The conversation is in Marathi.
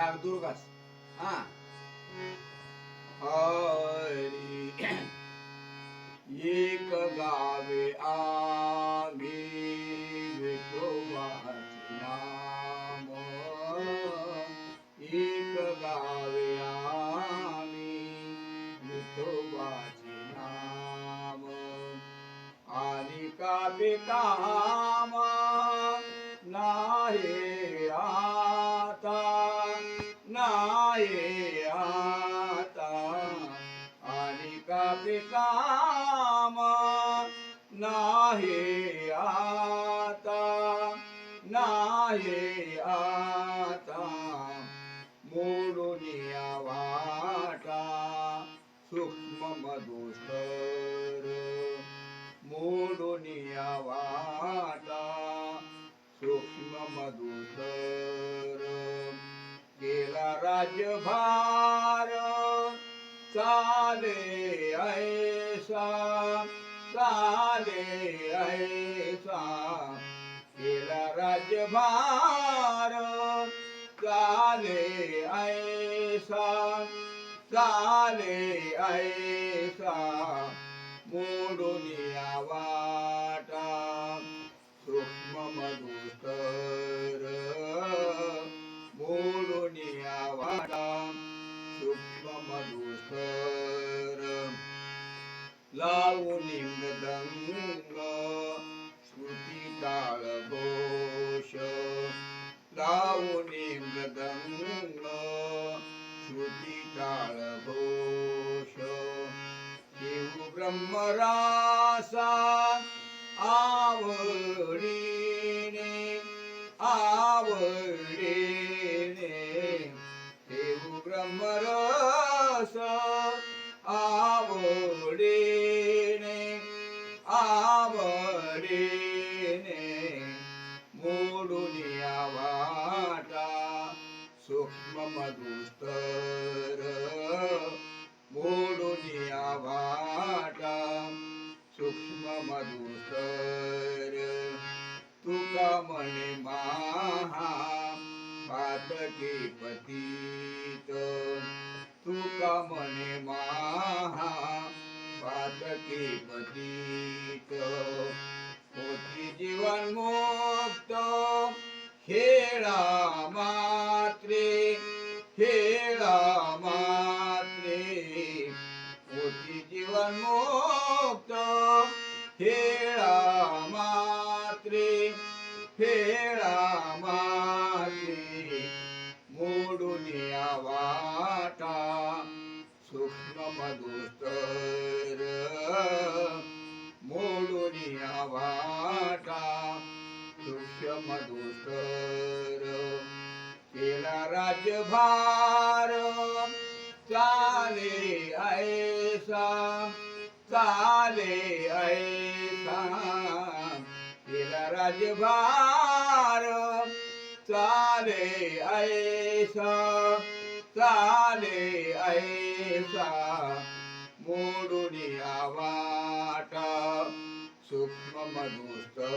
राग दुर्गास हा. हरी एक गावे आम्ही विठोबाचे नाम एक गावे आम्ही विठोबाचे नाम आणि का काम नाही आता आणि कापे काम नाही आता नाही आता मोडून वाटा सूक्ष्म मधुस्तर मोडून वाटा सूक्ष्म मधुस्तर राजभार राज्यभार चाले ऐसा चाले ऐसा. केला राजभार चाले ऐसा चाले ऐसा. मोडून यावा मधुस्तर लावून मृदंग श्रुती टाळ घोष लावून मृदंग श्रुती टाळ घोष देव ब्रह्मरासा आवडीने आवडीने देव ब्रह्मरस मोडून या वाटा सूक्ष्म मधुस्तर मोडून या वाटा सूक्ष्म मधुस्तर तुका म्हणे महा पातके पतीत. तुका म्हणे महा पातके पतीत. मात्रे खेळा मात्रे होती जीवन मुक्त खेळा मात्रे खेळा मात्रे मोडून वाटा सूक्ष्म मधुतर मोडून वाटा सूक्ष्म मधुतर राजभार चाले ऐसा चाले ऐसा. केला राज्यभार चाले ऐसा चाले ऐसा. मोडून या वाटा सूक्ष्म मधुस्तर.